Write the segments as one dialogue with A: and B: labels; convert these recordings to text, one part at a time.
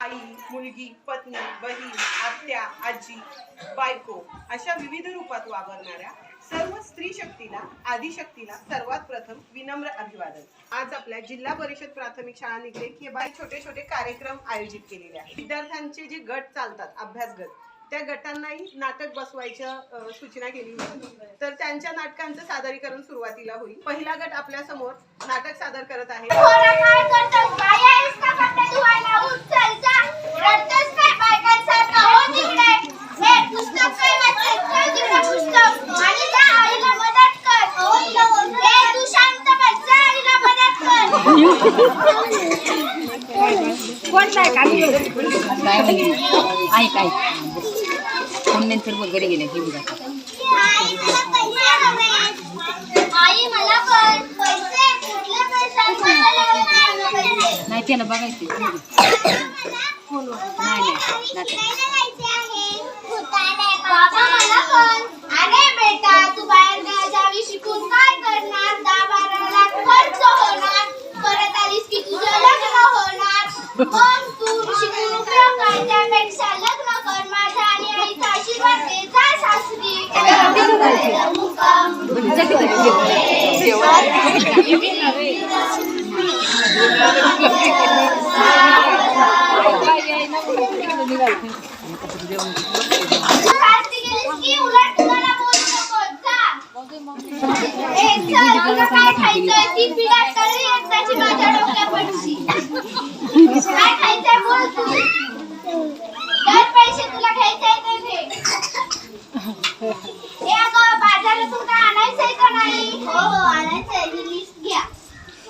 A: आई मुलगी पत्नी बहीण आत्या आजी बायको अशा विविध रूपात वावरणाऱ्या सर्व स्त्री शक्तीला आदिशक्तीला सर्वात प्रथम विनम्र अभिवादन. आज आपल्या जिल्हा परिषद प्राथमिक शाळा निघले की बाई छोटे छोटे कार्यक्रम आयोजित केलेले आहेत. विद्यार्थ्यांचे जे गट चालतात अभ्यास गट त्या गटांनाही नाटक बसवायच्या सूचना केली होती. तर त्यांच्या नाटकांचं सादरीकरण सुरुवातीला होईल. पहिला गट आपल्यासमोर नाटक सादर करत आहे.
B: आहे काय फोन नंतर वगैरे गेले हे बघा नाही त्याला बघायचं नाही नाही
C: मग तू शिकून काय त्यापेक्षा लग्न कर माझ्या आणि आईचा आशीर्वाद दे जा सासरी मुक्काम ए, चल, तुला काय खायचंय? ती पिढा तळी एकदाची माझ्या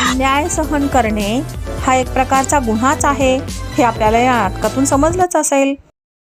D: अन्याय सहन करणे हा एक प्रकारचा गुन्हाच आहे हे आपल्याला या नाटकातून समजलंच असेल.